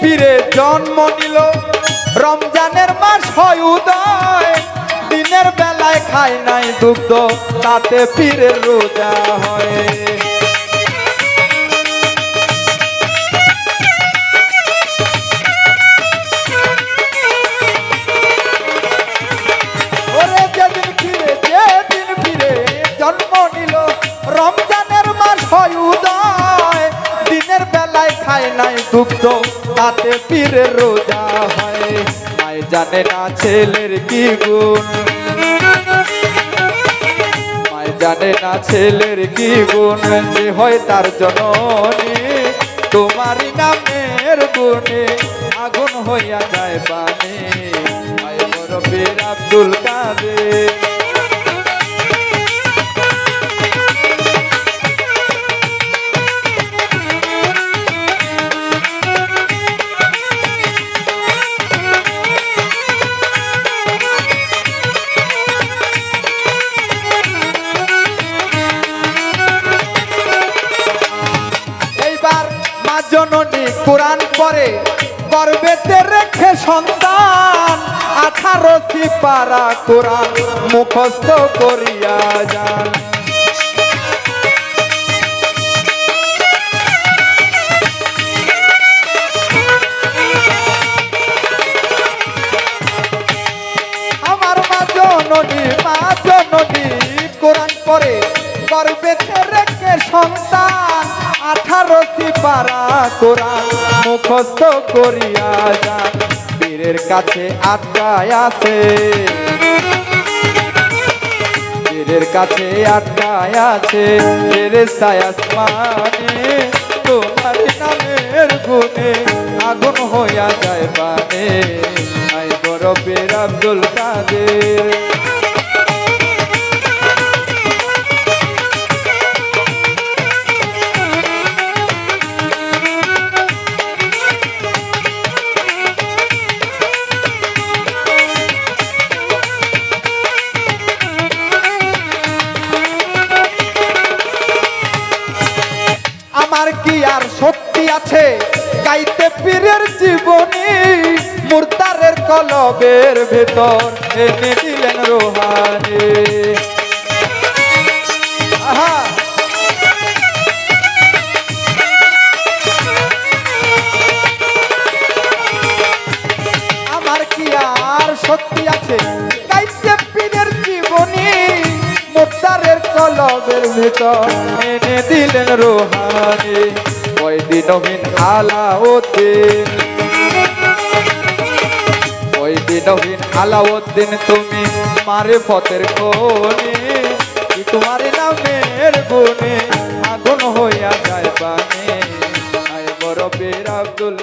পীরে জন্ম নিল। রমজানের মাস হয় উদয়, দিনের বেলায় খায় নাই দুগ্ধ, তাতে পীরের রোজা হয়। বেলায় খায় নাই দুগ্ধ, তাতে পীরের রোজা হয়। মায় জানে না ছেলের কি গুণ। জানে না ছেলের কি গুণ, যে হয় তার জননী, তোমারই নামের গুণে আগুন হইয়া যায় পানি আব্দুল কাদের। জননী কোরআন পরে গর্বেতে রেখে সন্তান, আঠারো পারা কোরআন মুখস্থ করিয়া যান। আমার কোরআন পরে গর্বেতে রেখে সন্তান আঠারো পারা কোরআন মুখস্থ করিয়া যান বীরের কাছে আটকায় আছে। বীরের কাছে আটকায় আছে আসমানে, তোমার নামের গুণে আগুন হইয়া যায় পানে আই বরফের আব্দুল কাদের। আমার কি আর শক্তি আছে? গাইতে পীরের জীবনী মুরতারের কলবের ভেতর এনে দিলেন রোহানি। কলবের ভিতর এনে দিলেন রোহানি। ময়দিনহীন আলাউদ্দিন। ময়দিনহীন আলাউদ্দিন, তুমি মারে ফতের কোনে তোমার নামের গুণে আগুন হইয়া যায় পানে আয় বড় বীর আব্দুল